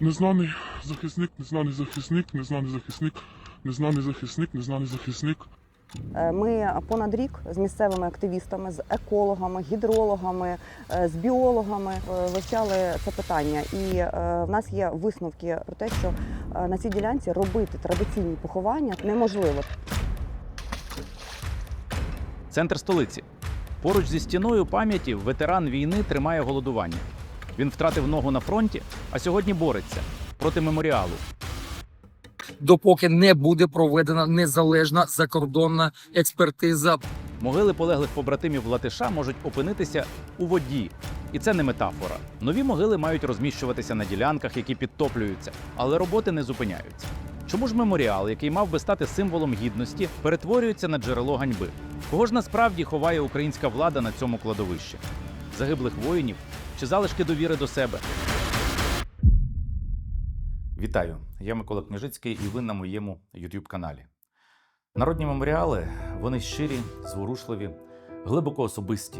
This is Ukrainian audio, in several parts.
Незнаний захисник, незнаний захисник, незнаний захисник, незнаний захисник, незнаний захисник. Е, Ми понад рік з місцевими активістами, з екологами, гідрологами, е, з біологами е, вивчали це питання. І в нас є висновки про те, що на цій ділянці робити традиційні поховання неможливо. Центр столиці. Поруч зі стіною пам'яті ветеран війни тримає голодування. Він втратив ногу на фронті, а сьогодні бореться проти меморіалу. допоки не буде проведена незалежна закордонна експертиза. Могили полеглих побратимів Латиша можуть опинитися у воді. І це не метафора. Нові могили мають розміщуватися на ділянках, які підтоплюються, але роботи не зупиняються. Чому ж меморіал, який мав би стати символом гідності, перетворюється на джерело ганьби? Кого ж насправді ховає українська влада на цьому кладовищі? Загиблих воїнів чи залишки довіри до себе? Вітаю! Я Микола Княжицький і ви на моєму youtube каналі. Народні меморіали вони щирі, зворушливі, глибоко особисті.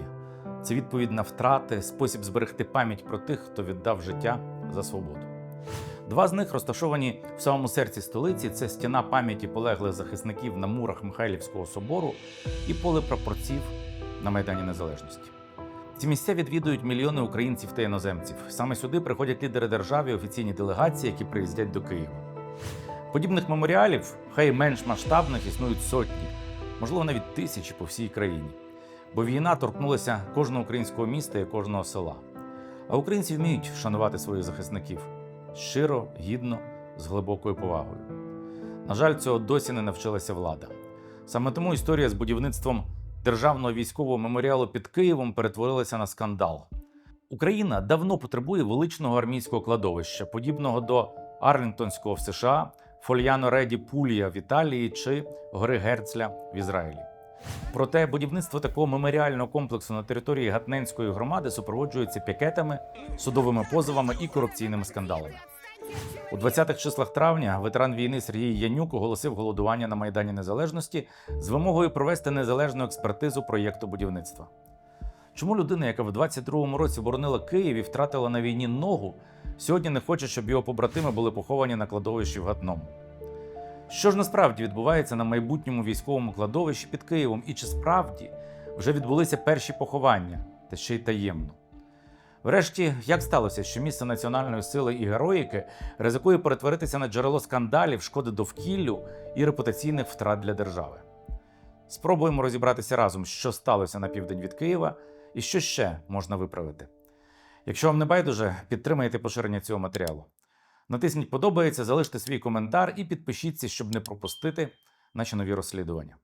Це відповідь на втрати, спосіб зберегти пам'ять про тих, хто віддав життя за свободу. Два з них розташовані в самому серці столиці. Це стіна пам'яті полеглих захисників на мурах Михайлівського собору і поле прапорців на Майдані Незалежності. Ці місця відвідують мільйони українців та іноземців. Саме сюди приходять лідери держави, і офіційні делегації, які приїздять до Києва. Подібних меморіалів, хай менш масштабних, існують сотні, можливо, навіть тисячі по всій країні. Бо війна торкнулася кожного українського міста і кожного села. А українці вміють вшанувати своїх захисників щиро, гідно, з глибокою повагою. На жаль, цього досі не навчилася влада. Саме тому історія з будівництвом державного військового меморіалу під Києвом перетворилася на скандал. Україна давно потребує величного армійського кладовища, подібного до Арлінгтонського в США, Фольяно Реді Пулія в Італії чи Гори Герцля в Ізраїлі. Проте будівництво такого меморіального комплексу на території Гатненської громади супроводжується пікетами, судовими позовами і корупційними скандалами. У 20-х числах травня ветеран війни Сергій Янюк оголосив голодування на Майдані Незалежності з вимогою провести незалежну експертизу проєкту будівництва. Чому людина, яка в 22-му році боронила Київ і втратила на війні ногу, сьогодні не хоче, щоб його побратими були поховані на кладовищі в Гатному? Що ж насправді відбувається на майбутньому військовому кладовищі під Києвом, і чи справді вже відбулися перші поховання, та ще й таємно? Врешті, як сталося, що місце національної сили і героїки ризикує перетворитися на джерело скандалів, шкоди довкіллю і репутаційних втрат для держави? Спробуємо розібратися разом, що сталося на південь від Києва і що ще можна виправити. Якщо вам не байдуже, підтримайте поширення цього матеріалу. Натисніть подобається, залиште свій коментар і підпишіться, щоб не пропустити наші нові розслідування.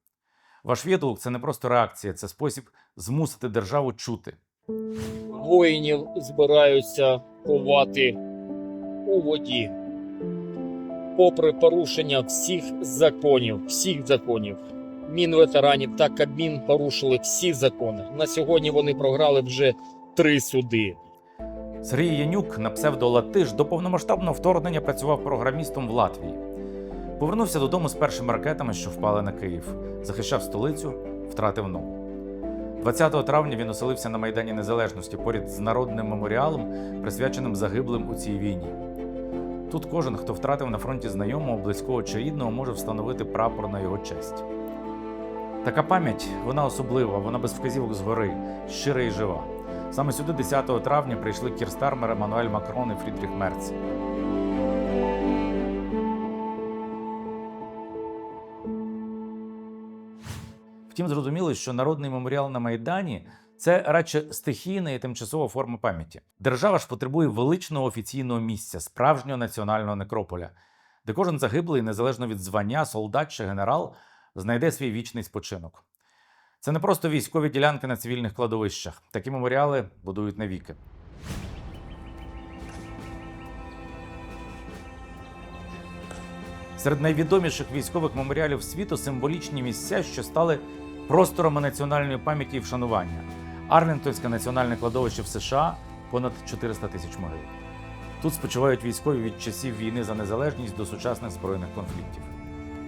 Ваш відгук це не просто реакція, це спосіб змусити державу чути. Воїнів збираються ховати у воді, попри порушення всіх законів, всіх законів. Мінветеранів та Кабмін порушили всі закони. На сьогодні вони програли вже три суди. Сергій Янюк на псевдо Латиш до повномасштабного вторгнення працював програмістом в Латвії. Повернувся додому з першими ракетами, що впали на Київ, захищав столицю, втратив ногу. 20 травня він оселився на Майдані Незалежності поряд з народним меморіалом, присвяченим загиблим у цій війні. Тут кожен, хто втратив на фронті знайомого, близького чи рідного, може встановити прапор на його честь. Така пам'ять вона особлива, вона без вказівок згори, щира і жива. Саме сюди 10 травня прийшли Кірстармер Еммануель Макрон і Фрідріх Мерц. Втім, зрозуміло, що народний меморіал на Майдані це радше стихійна і тимчасова форма пам'яті. Держава ж потребує величного офіційного місця, справжнього національного некрополя, де кожен загиблий, незалежно від звання, солдат чи генерал, знайде свій вічний спочинок. Це не просто військові ділянки на цивільних кладовищах. Такі меморіали будують навіки. Серед найвідоміших військових меморіалів світу символічні місця, що стали просторами національної пам'яті і вшанування. Арлінгтонське національне кладовище в США понад 400 тисяч могил. Тут спочивають військові від часів війни за незалежність до сучасних збройних конфліктів.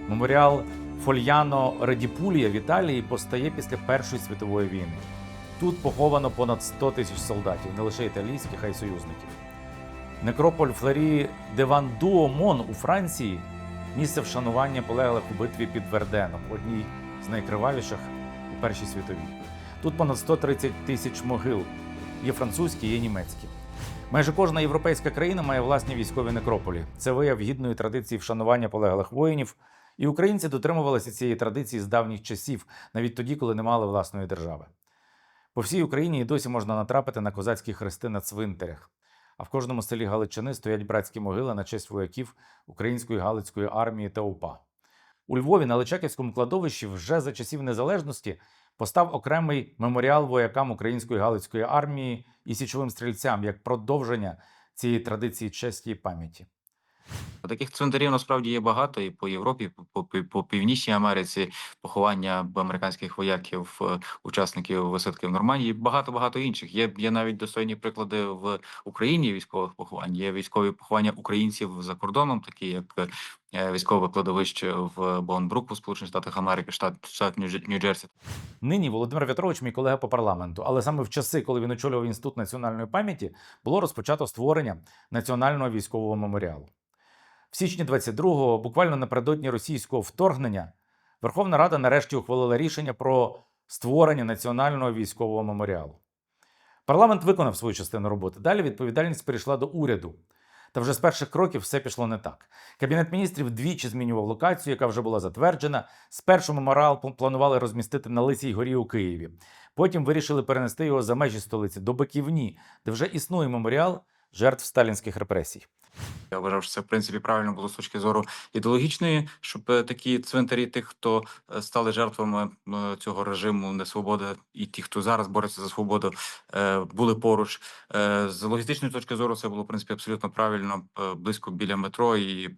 Меморіал Фольяно Редіпулія в Італії постає після Першої світової війни. Тут поховано понад 100 тисяч солдатів, не лише італійських, а й союзників. Некрополь Флері де Вандуомон у Франції місце вшанування полеглих у битві під Верденом, одній з найкривавіших у Першій світовій. Тут понад 130 тисяч могил. Є французькі, є німецькі. Майже кожна європейська країна має власні військові некрополі. Це вияв гідної традиції вшанування полеглих воїнів. І українці дотримувалися цієї традиції з давніх часів, навіть тоді, коли не мали власної держави. По всій Україні і досі можна натрапити на козацькі хрести на цвинтарях. А в кожному селі Галичини стоять братські могили на честь вояків Української Галицької армії та УПА. У Львові на Личаківському кладовищі вже за часів незалежності постав окремий меморіал воякам Української Галицької армії і січовим стрільцям як продовження цієї традиції честі і пам'яті. Таких цвинтарів насправді є багато і по Європі, по, по, по Північній Америці, поховання американських вояків, е, учасників висадки в Нормандії, багато багато інших. Є, є навіть достойні приклади в Україні військових поховань. Є військові поховання українців за кордоном, такі як е, військове кладовище в Бонбрук у Сполучених Штатах Америки, штат, штат Нью- Нью-Джерсі. Нині Володимир В'ятрович мій колега по парламенту, але саме в часи, коли він очолював інститут національної пам'яті, було розпочато створення національного військового меморіалу. В січні 22-го, буквально напередодні російського вторгнення, Верховна Рада нарешті ухвалила рішення про створення національного військового меморіалу. Парламент виконав свою частину роботи. Далі відповідальність перейшла до уряду. Та вже з перших кроків все пішло не так. Кабінет міністрів двічі змінював локацію, яка вже була затверджена. Спершу меморіал пл- планували розмістити на Лисій горі у Києві. Потім вирішили перенести його за межі столиці до Биківні, де вже існує меморіал жертв сталінських репресій. Я вважав, що це в принципі правильно було з точки зору ідеологічної, щоб е, такі цвинтарі тих, хто е, стали жертвами е, цього режиму несвободи, і ті, хто зараз бореться за свободу, були поруч. З логістичної точки зору це було в принципі абсолютно правильно близько біля метро, і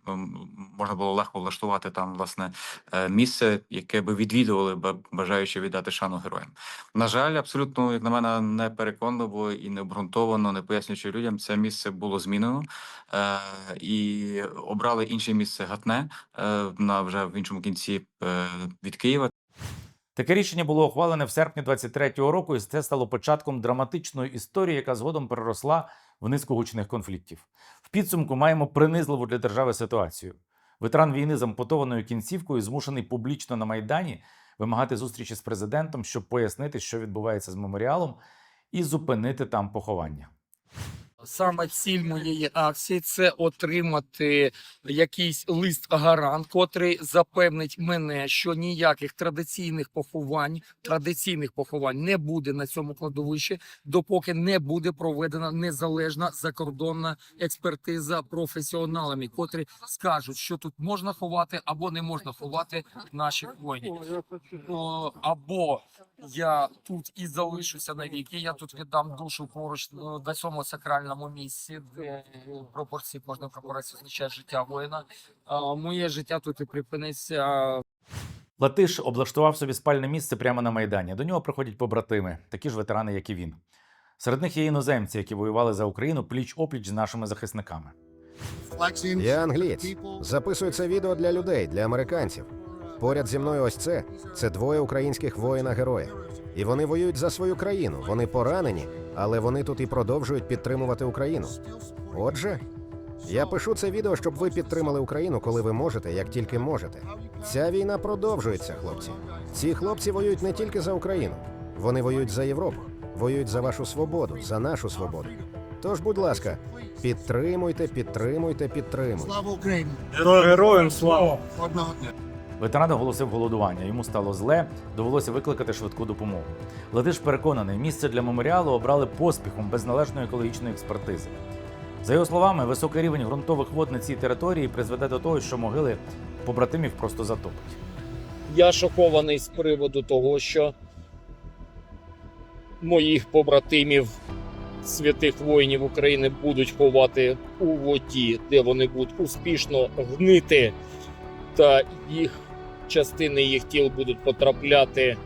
можна було легко влаштувати там власне місце, яке би відвідували ба- бажаючи віддати шану героям. На жаль, абсолютно як на мене не переконливо і не обґрунтовано, не пояснюючи людям, це місце було змінено е, і обрали інше місце гатне е, на вже в іншому кінці е, від Києва. Таке рішення було ухвалене в серпні 23-го року, і це стало початком драматичної історії, яка згодом переросла в низку гучних конфліктів. В підсумку маємо принизливу для держави ситуацію. Ветеран війни з ампутованою кінцівкою змушений публічно на майдані вимагати зустрічі з президентом, щоб пояснити, що відбувається з меморіалом, і зупинити там поховання. Саме ціль моєї акції це отримати якийсь лист гарант, котрий запевнить мене, що ніяких традиційних поховань, традиційних поховань не буде на цьому кладовищі, допоки не буде проведена незалежна закордонна експертиза професіоналами, котрі скажуть, що тут можна ховати або не можна ховати наших воїнів. Або я тут і залишуся навіки. Я тут віддам душу поруч ну, на цьому сакральному місці, де пропорції кожної пропорції означає життя воїна. Моє життя тут і припиниться. Латиш облаштував собі спальне місце прямо на майдані. До нього приходять побратими, такі ж ветерани, як і він. Серед них є іноземці, які воювали за Україну пліч опліч з нашими захисниками. Я англієць. Записую це відео для людей, для американців. Поряд зі мною ось це. Це двоє українських воїна-героя. І вони воюють за свою країну. Вони поранені, але вони тут і продовжують підтримувати Україну. Отже, я пишу це відео, щоб ви підтримали Україну, коли ви можете, як тільки можете. Ця війна продовжується, хлопці. Ці хлопці воюють не тільки за Україну, вони воюють за Європу, воюють за вашу свободу, за нашу свободу. Тож, будь ласка, підтримуйте, підтримуйте, підтримуйте. Слава Україні! Героям слава! Одного дня! Ветеран оголосив голодування. Йому стало зле, довелося викликати швидку допомогу. Латиш переконаний, місце для меморіалу обрали поспіхом без належної екологічної експертизи. За його словами, високий рівень ґрунтових вод на цій території призведе до того, що могили побратимів просто затопить. Я шокований з приводу того, що моїх побратимів, святих воїнів України, будуть ховати у воді, де вони будуть успішно гнити, та їх частини їх тіл будуть потрапляти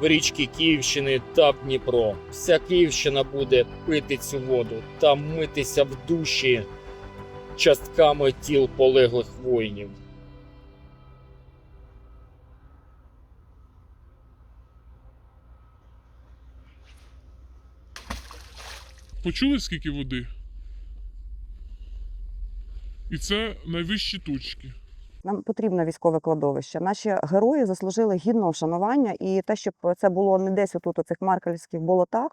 в річки Київщини та в Дніпро. Вся Київщина буде пити цю воду та митися в душі частками тіл полеглих воїнів. Почули, скільки води? І це найвищі точки. Нам потрібно військове кладовище. Наші герої заслужили гідного вшанування, і те, щоб це було не десь отут у цих маркальських болотах,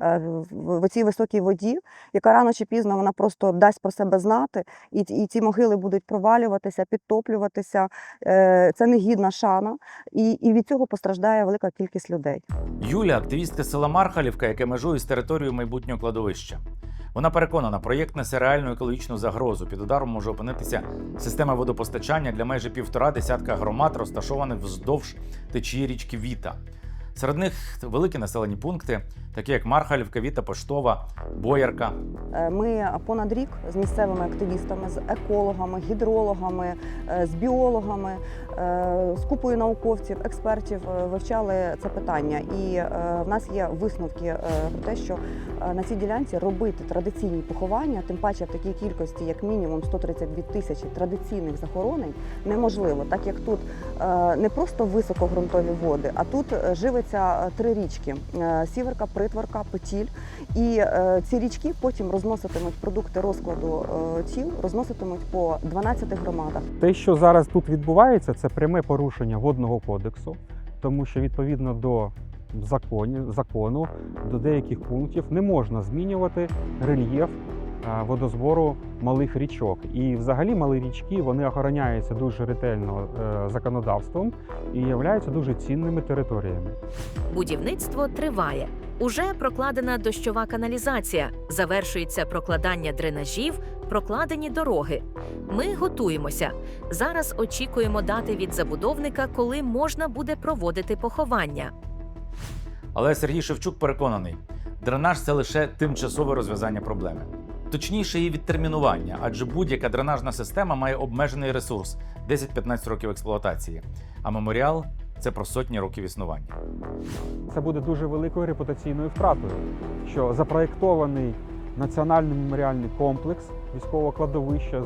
е, в, цій високій воді, яка рано чи пізно вона просто дасть про себе знати, і, і ці могили будуть провалюватися, підтоплюватися. Е, Це негідна шана, і, і від цього постраждає велика кількість людей. Юля, активістка села Мархалівка, яке межує з територією майбутнього кладовища. Вона переконана, проєкт несе реальну екологічну загрозу. Під ударом може опинитися система водопостачання для майже півтора десятка громад, розташованих вздовж течії річки Віта. Серед них великі населені пункти, такі як Мархалівка, Віта, Поштова, Боярка. Е, Ми понад рік з місцевими активістами, з екологами, гідрологами, е, з біологами, е, з купою науковців, експертів вивчали це питання. І в нас є висновки про те, що на цій ділянці робити традиційні поховання, тим паче в такій кількості, як мінімум 132 тисячі традиційних захоронень, неможливо, так як тут не просто високогрунтові води, а тут е, живиться е, три річки: е, сіверка, притворка, петіль. І е, ці річки потім розноситимуть продукти розкладу тіл, розноситимуть по 12 громадах. Те, що зараз тут відбувається, це пряме порушення водного кодексу, тому що відповідно до законів, закону, до деяких пунктів не можна змінювати рельєф водозбору малих річок. І взагалі малі річки вони охороняються дуже ретельно е, законодавством і являються дуже цінними територіями. Будівництво триває. Уже прокладена дощова каналізація, завершується прокладання дренажів, прокладені дороги. Ми готуємося. Зараз очікуємо дати від забудовника, коли можна буде проводити поховання. Але Сергій Шевчук переконаний, дренаж це лише тимчасове розв'язання проблеми. Точніше, її відтермінування, адже будь-яка дренажна система має обмежений ресурс 10-15 років експлуатації, а меморіал це про сотні років існування. Це буде дуже великою репутаційною втратою, що запроєктований національний меморіальний комплекс військового кладовища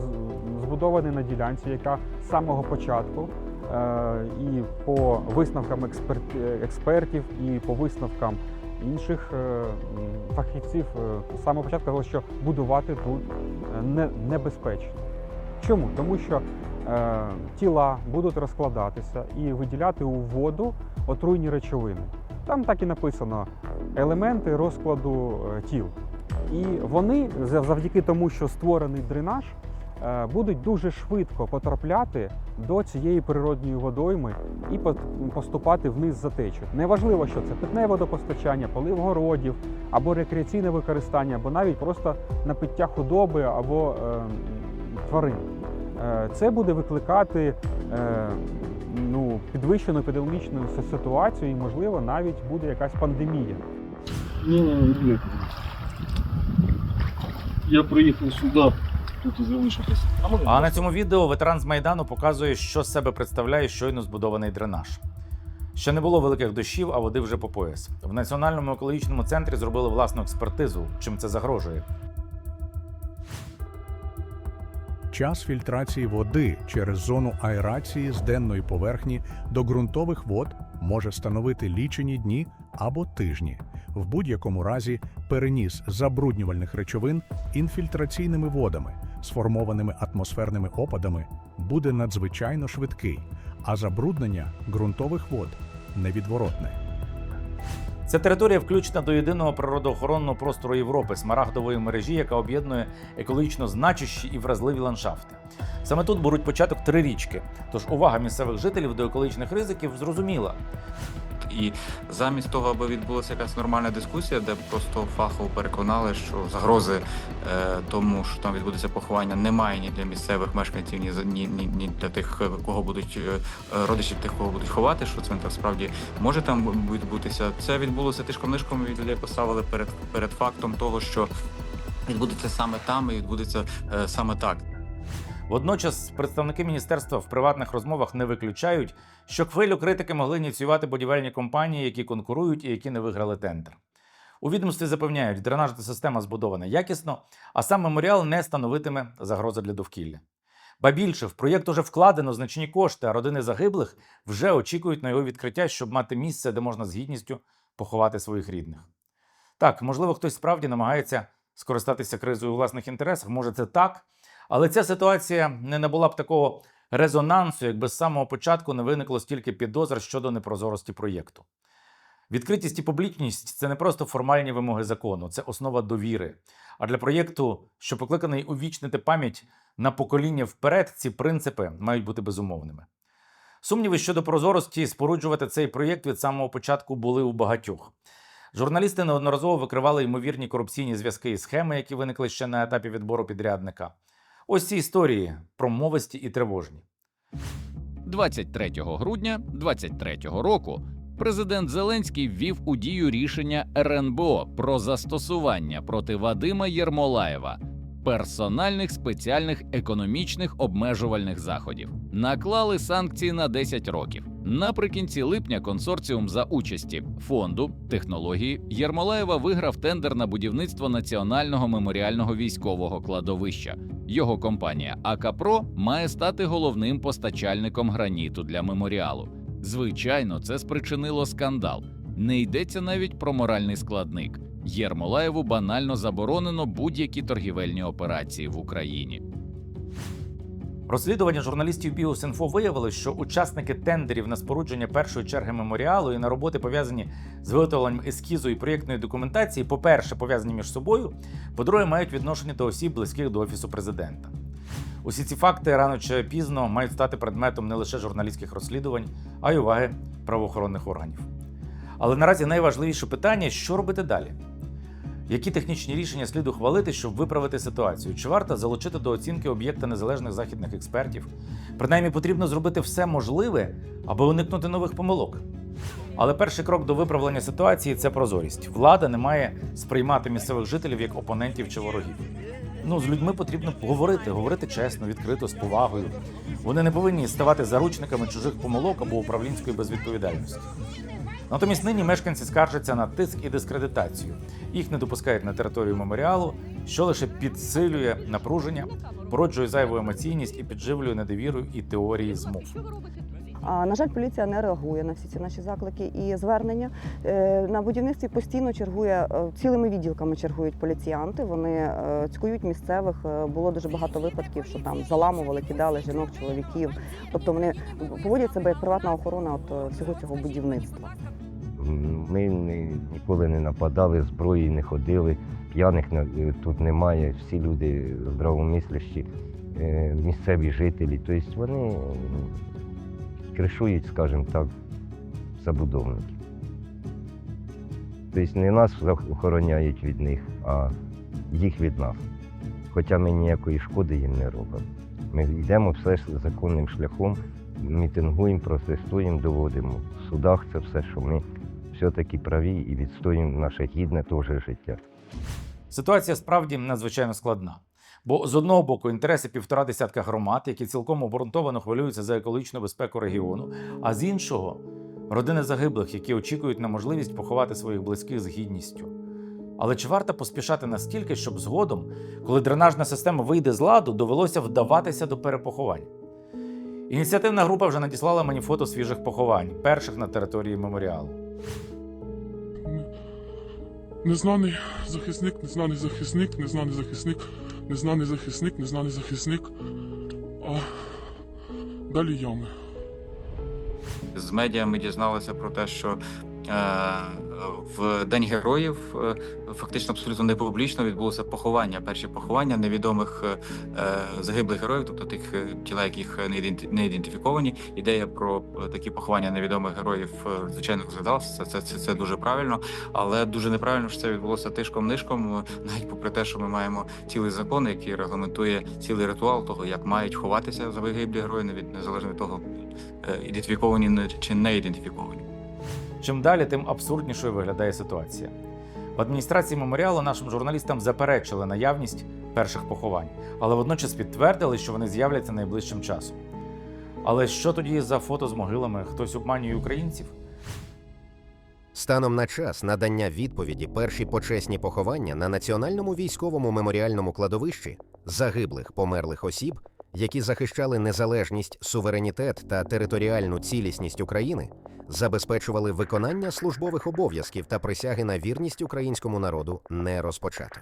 збудований на ділянці, яка з самого початку е, і по висновкам експерт, експертів, і по висновкам інших е, фахівців е, з самого початку говорили, що будувати тут е, небезпечно. Чому? Тому що е, тіла будуть розкладатися і виділяти у воду отруйні речовини. Там так і написано елементи розкладу е, тіл. І вони завдяки тому, що створений дренаж, е, будуть дуже швидко потрапляти до цієї природньої водойми і поступати вниз за течу. Неважливо, що це питне водопостачання, полив городів або рекреаційне використання, або навіть просто напиття худоби або е, тварин. Е, Це буде викликати е, ну, підвищену епідемічну ситуацію, і, можливо, навіть буде якась пандемія. Ні, ні, ні. Я приїхав сюди, тут і залишитись. А на цьому відео ветеран з Майдану показує, що з себе представляє щойно збудований дренаж. Ще не було великих дощів, а води вже по пояс. В Національному екологічному центрі зробили власну експертизу, чим це загрожує. Час фільтрації води через зону аерації з денної поверхні до ґрунтових вод може становити лічені дні або тижні. В будь-якому разі переніс забруднювальних речовин інфільтраційними водами, сформованими атмосферними опадами, буде надзвичайно швидкий, а забруднення ґрунтових вод невідворотне. Ця територія включена до єдиного природоохоронного простору Європи смарагдової мережі, яка об'єднує екологічно значущі і вразливі ландшафти. Саме тут беруть початок три річки. Тож увага місцевих жителів до екологічних ризиків зрозуміла. І замість того, аби відбулася якась нормальна дискусія, де просто фахово переконали, що загрози е, тому, що там відбудеться поховання, немає ні для місцевих мешканців, ні ні, ні, ні для тих, е, кого будуть е, е, родичів тих, кого будуть ховати, що цвинтар справді може там відбутися. Це відбулося тишком нишком і людей поставили перед перед фактом того, що відбудеться саме там і відбудеться е, саме так. Водночас представники міністерства в приватних розмовах не виключають, що хвилю критики могли ініціювати будівельні компанії, які конкурують і які не виграли тендер. У відомстві запевняють, дренажна система збудована якісно, а сам меморіал не становитиме загрози для довкілля. Ба більше, в проєкт уже вкладено значні кошти, а родини загиблих вже очікують на його відкриття, щоб мати місце, де можна з гідністю поховати своїх рідних. Так, можливо, хтось справді намагається скористатися кризою у власних інтересах, може це так, Але ця ситуація не набула б такого резонансу, якби з самого початку не виникло стільки підозр щодо непрозорості проєкту. Відкритість і публічність це не просто формальні вимоги закону, це основа довіри. А для проєкту, що покликаний увічнити пам'ять на покоління вперед, ці принципи мають бути безумовними. Сумніви щодо прозорості споруджувати цей проєкт від самого початку були у багатьох. Журналісти неодноразово викривали ймовірні корупційні зв'язки і схеми, які виникли ще на етапі відбору підрядника. Ось ці історії промовисті і тривожні. 23 грудня 2023 року президент Зеленський ввів у дію рішення РНБО про застосування проти Вадима Єрмолаєва персональних спеціальних економічних обмежувальних заходів. Наклали санкції на 10 років. Наприкінці липня консорціум за участі фонду технології Єрмолаєва виграв тендер на будівництво національного меморіального військового кладовища. Його компанія АКПРО має стати головним постачальником граніту для меморіалу. Звичайно, це спричинило скандал. Не йдеться навіть про моральний складник. Єрмолаєву банально заборонено будь-які торгівельні операції в Україні. Розслідування журналістів Біосінфо виявило, що учасники тендерів на спорудження першої черги меморіалу і на роботи пов'язані з виготовленням ескізу і проєктної документації, по-перше, пов'язані між собою, по-друге, мають відношення до осіб, близьких до офісу президента. Усі ці факти рано чи пізно мають стати предметом не лише журналістських розслідувань, а й уваги правоохоронних органів. Але наразі найважливіше питання що робити далі? Які технічні рішення слід ухвалити, щоб виправити ситуацію? Чи варто залучити до оцінки об'єкта незалежних західних експертів? Принаймні потрібно зробити все можливе, аби уникнути нових помилок. Але перший крок до виправлення ситуації це прозорість. Влада не має сприймати місцевих жителів як опонентів чи ворогів. Ну, з людьми потрібно говорити, говорити чесно, відкрито, з повагою. Вони не повинні ставати заручниками чужих помилок або управлінської безвідповідальності. Натомість нині мешканці скаржаться на тиск і дискредитацію. Їх не допускають на територію меморіалу, що лише підсилює напруження, породжує зайву емоційність і підживлює недовіру і теорії змов. На жаль, поліція не реагує на всі ці наші заклики і звернення. Е, На будівництві постійно чергує е, цілими відділками чергують поліціянти. Вони е, цькують місцевих. Було дуже багато випадків, що там заламували, кидали жінок, чоловіків. Тобто вони поводять себе як приватна охорона от всього цього будівництва. Ми ні- ніколи не нападали, зброї не ходили, п'яних на- тут немає, всі люди здравомислящі, е, місцеві жителі. Тобто вони кришують, скажімо так, забудовників. Тобто не нас охороняють від них, а їх від нас. Хоча ми ніякої шкоди їм не робимо. Ми йдемо все ж законним шляхом, мітингуємо, протестуємо, доводимо в судах це все, що ми все-таки праві і відстоюємо наше гідне теж життя. Ситуація справді надзвичайно складна. Бо з одного боку інтереси півтора десятка громад, які цілком обґрунтовано хвилюються за екологічну безпеку регіону, а з іншого родини загиблих, які очікують на можливість поховати своїх близьких з гідністю. Але чи варто поспішати настільки, щоб згодом, коли дренажна система вийде з ладу, довелося вдаватися до перепоховань? Ініціативна група вже надіслала мені фото свіжих поховань, перших на території меморіалу. Незнаний захисник, незнаний захисник, незнаний захисник, незнаний захисник, незнаний захисник. А далі ями. З медіа ми дізналися про те, що в День героїв е, фактично абсолютно не публічно відбулося поховання. Перші поховання невідомих е, е, загиблих героїв, тобто тих е, тіла, яких не ідентифіковані. Ідея про е, такі поховання невідомих героїв, е, звичайно, розглядалася. Це, це, це, дуже правильно, але дуже неправильно, що це відбулося тишком-нишком, е, навіть попри те, що ми маємо цілий закон, який регламентує цілий ритуал того, як мають ховатися загиблі герої, незалежно від того, е, ідентифіковані чи не ідентифіковані. Чим далі, тим абсурднішою виглядає ситуація. В адміністрації меморіалу нашим журналістам заперечили наявність перших поховань, але водночас підтвердили, що вони з'являться найближчим часом. Але що тоді за фото з могилами? Хтось обманює українців? Станом на час надання відповіді перші почесні поховання на національному військовому меморіальному кладовищі загиблих померлих осіб, які захищали незалежність, суверенітет та територіальну цілісність України, забезпечували виконання службових обов'язків та присяги на вірність українському народу не розпочато.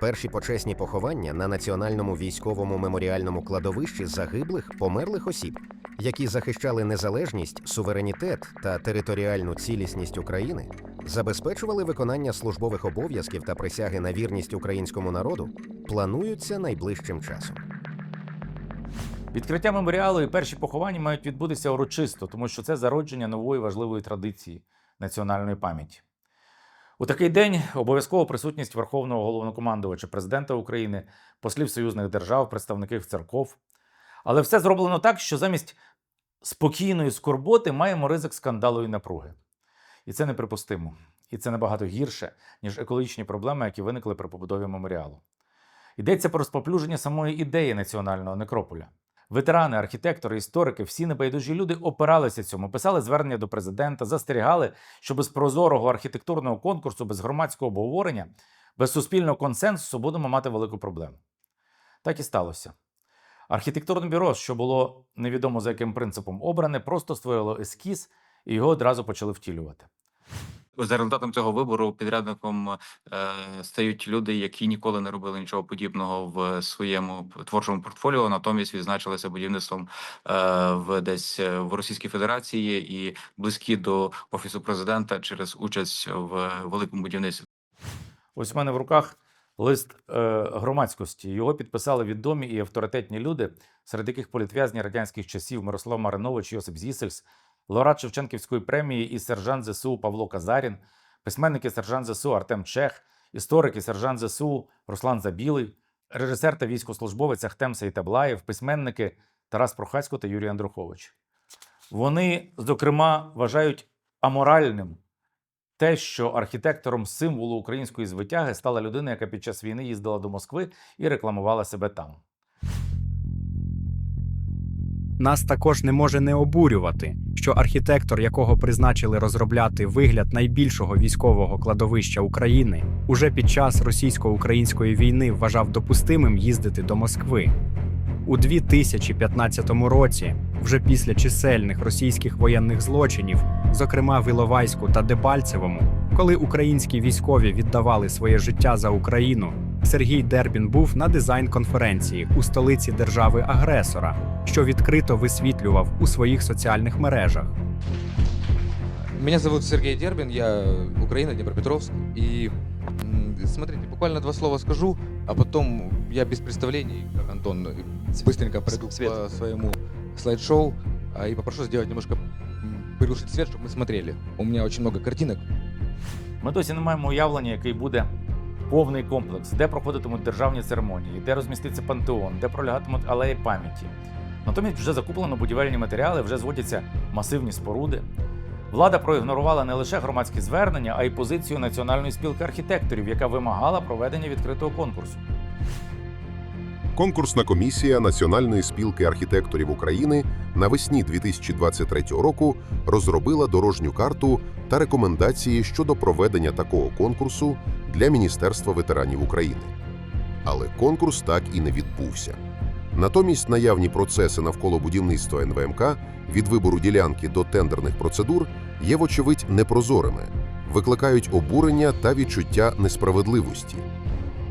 Перші почесні поховання на національному військовому меморіальному кладовищі загиблих померлих осіб, які захищали незалежність, суверенітет та територіальну цілісність України, забезпечували виконання службових обов'язків та присяги на вірність українському народу, плануються найближчим часом. Відкриття меморіалу і перші поховання мають відбутися урочисто, тому що це зародження нової важливої традиції національної пам'яті. У такий день обов'язково присутність Верховного головнокомандувача президента України, послів союзних держав, представників церков. Але все зроблено так, що замість спокійної скорботи маємо ризик скандалу і напруги. І це неприпустимо. І це набагато гірше, ніж екологічні проблеми, які виникли при побудові меморіалу. Йдеться про розпоплюження самої ідеї національного некрополя. Ветерани, архітектори, історики, всі небайдужі люди опиралися цьому, писали звернення до президента, застерігали, що без прозорого архітектурного конкурсу, без громадського обговорення, без суспільного консенсусу будемо мати велику проблему. Так і сталося. Архітектурне бюро, що було невідомо за яким принципом обране, просто створило ескіз і його одразу почали втілювати. За результатом цього вибору підрядником е, стають люди, які ніколи не робили нічого подібного в своєму творчому портфоліо, натомість відзначилися будівництвом е, в десь е, в Російській Федерації і близькі до офісу президента через участь в великому будівництві. Ось у мене в руках лист е, громадськості. Його підписали відомі і авторитетні люди, серед яких політв'язні радянських часів Мирослав Маринович, Йосип Зісельс, лауреат Шевченківської премії і сержант ЗСУ Павло Казарін, письменники сержант ЗСУ Артем Чех, історики сержант ЗСУ Руслан Забілий, режисер та військовослужбовець Ахтем Сейтаблаєв, письменники Тарас Прохацько та Юрій Андрухович. Вони, зокрема, вважають аморальним те, що архітектором символу української звитяги стала людина, яка під час війни їздила до Москви і рекламувала себе там. Нас також не може не обурювати, що архітектор, якого призначили розробляти вигляд найбільшого військового кладовища України, уже під час російсько-української війни вважав допустимим їздити до Москви. У 2015 році, вже після чисельних російських воєнних злочинів, зокрема в Іловайську та Дебальцевому, коли українські військові віддавали своє життя за Україну, Сергій Дербін був на дизайн-конференції у столиці держави-агресора, що відкрито висвітлював у своїх соціальних мережах. Меня зовут Сергей Дербин, я Украина, Днепропетровск. И м, смотрите, буквально два слова скажу, а потом я без представлений, как Антон, э, быстренько пройду по своему слайд-шоу а, и попрошу сделать немножко м, приглушить свет, чтобы мы смотрели. У меня очень много картинок. Ми досі не маємо уявлення, який буде повний комплекс, де проходитимуть державні церемонії, де розміститься пантеон, де пролягатимуть алеї пам'яті. Натомість вже закуплено будівельні матеріали, вже зводяться масивні споруди. Влада проігнорувала не лише громадські звернення, а й позицію Національної спілки архітекторів, яка вимагала проведення відкритого конкурсу. Конкурсна комісія Національної спілки архітекторів України навесні 2023 року розробила дорожню карту та рекомендації щодо проведення такого конкурсу для Міністерства ветеранів України. Але конкурс так і не відбувся. Натомість наявні процеси навколо будівництва НВМК від вибору ділянки до тендерних процедур є, вочевидь, непрозорими, викликають обурення та відчуття несправедливості.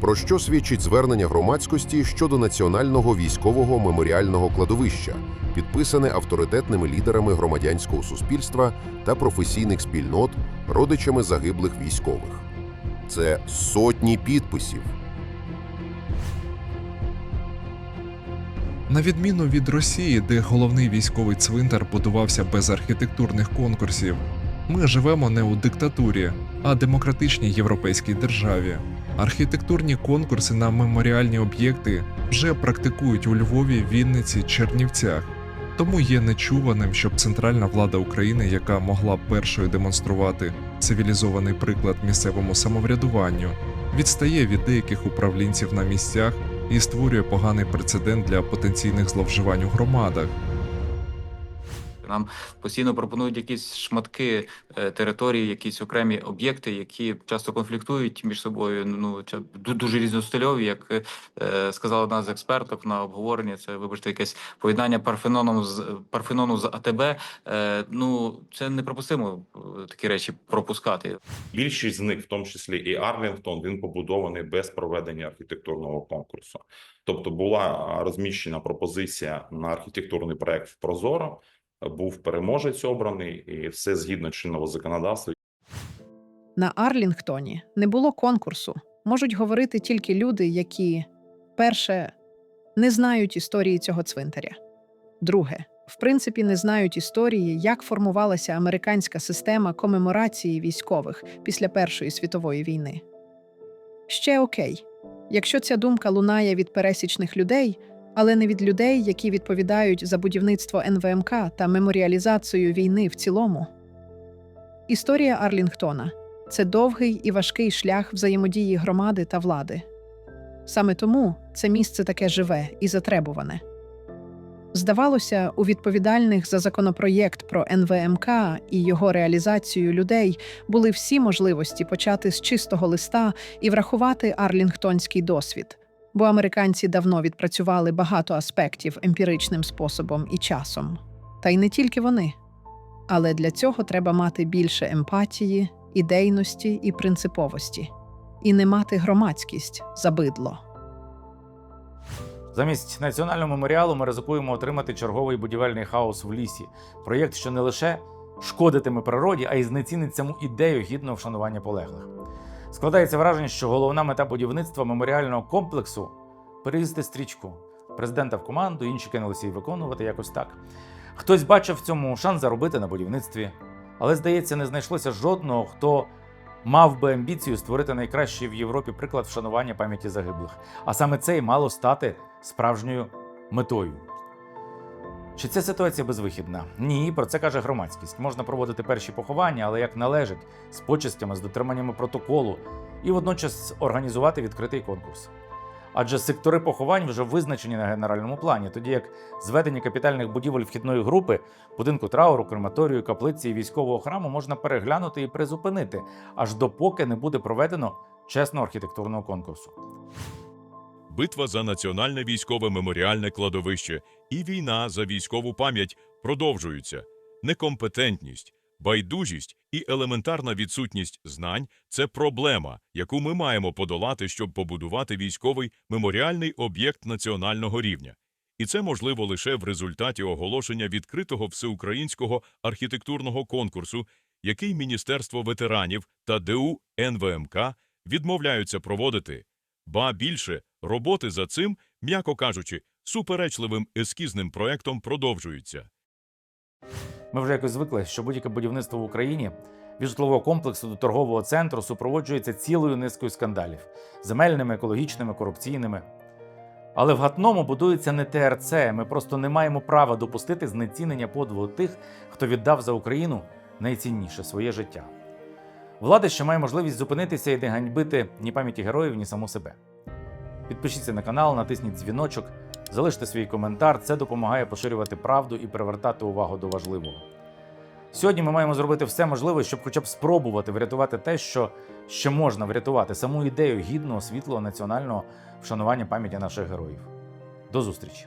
Про що свідчить звернення громадськості щодо національного військового меморіального кладовища, підписане авторитетними лідерами громадянського суспільства та професійних спільнот, родичами загиблих військових. Це сотні підписів. На відміну від Росії, де головний військовий цвинтар будувався без архітектурних конкурсів, ми живемо не у диктатурі, а демократичній європейській державі. Архітектурні конкурси на меморіальні об'єкти вже практикують у Львові, Вінниці, Чернівцях. Тому є нечуваним, щоб центральна влада України, яка могла б першою демонструвати цивілізований приклад місцевому самоврядуванню, відстає від деяких управлінців на місцях і створює поганий прецедент для потенційних зловживань у громадах. Нам постійно пропонують якісь шматки е, території, якісь окремі об'єкти, які часто конфліктують між собою. Ну дуже різностильові, як е, сказала одна з експерток на обговоренні. Це вибачте, якесь поєднання парфеноном з парфенону з АТБ. Е, ну це неприпустимо такі речі пропускати. Більшість з них, в тому числі і Арлінгтон, він побудований без проведення архітектурного конкурсу. Тобто була розміщена пропозиція на архітектурний проект в Прозоро, був переможець обраний, і все згідно чинного законодавства. На Арлінгтоні не було конкурсу. Можуть говорити тільки люди, які перше не знають історії цього цвинтаря. Друге, в принципі, не знають історії, як формувалася американська система комеморації військових після Першої світової війни. Ще окей, якщо ця думка лунає від пересічних людей, але не від людей, які відповідають за будівництво НВМК та меморіалізацію війни в цілому. Історія Арлінгтона це довгий і важкий шлях взаємодії громади та влади. Саме тому це місце таке живе і затребуване. Здавалося, у відповідальних за законопроєкт про НВМК і його реалізацію людей були всі можливості почати з чистого листа і врахувати арлінгтонський досвід, бо американці давно відпрацювали багато аспектів емпіричним способом і часом. Та й не тільки вони. Але для цього треба мати більше емпатії, ідейності і принциповості, і не мати громадськість за бидло. Замість національного меморіалу ми ризикуємо отримати черговий будівельний хаос в лісі. Проєкт, що не лише шкодитиме природі, а й знецінить саму ідею гідного вшанування полеглих. Складається враження, що головна мета будівництва меморіального комплексу перевізти стрічку президента в команду, інші кинулися її виконувати якось так. Хтось бачив в цьому шанс заробити на будівництві, але, здається, не знайшлося жодного, хто мав би амбіцію створити найкращий в Європі приклад вшанування пам'яті загиблих. А саме це й мало стати справжньою метою. Чи ця ситуація безвихідна? Ні, про це каже громадськість. Можна проводити перші поховання, але як належить, з почестями, з дотриманнями протоколу, і водночас організувати відкритий конкурс. Адже сектори поховань вже визначені на генеральному плані, тоді як зведення капітальних будівель вхідної групи, будинку трауру, крематорію, каплиці і військового храму можна переглянути і призупинити, аж допоки не буде проведено чесного архітектурного конкурсу. Битва за національне військове меморіальне кладовище і війна за військову пам'ять продовжуються. Некомпетентність, байдужість і елементарна відсутність знань це проблема, яку ми маємо подолати, щоб побудувати військовий меморіальний об'єкт національного рівня. І це можливо лише в результаті оголошення відкритого всеукраїнського архітектурного конкурсу, який Міністерство ветеранів та ДУ НВМК відмовляються проводити. Ба більше, роботи за цим, м'яко кажучи, суперечливим ескізним проектом продовжуються. Ми вже якось звикли, що будь-яке будівництво в Україні від житлового комплексу до торгового центру супроводжується цілою низкою скандалів земельними, екологічними, корупційними. Але в гатному будується не ТРЦ. Ми просто не маємо права допустити знецінення подвигу тих, хто віддав за Україну найцінніше своє життя. Влада ще має можливість зупинитися і не ганьбити ні пам'яті героїв, ні саму себе. Підпишіться на канал, натисніть дзвіночок, залиште свій коментар. Це допомагає поширювати правду і привертати увагу до важливого. Сьогодні ми маємо зробити все можливе, щоб хоча б спробувати врятувати те, що ще можна врятувати саму ідею гідного світлого національного вшанування пам'яті наших героїв. До зустрічі!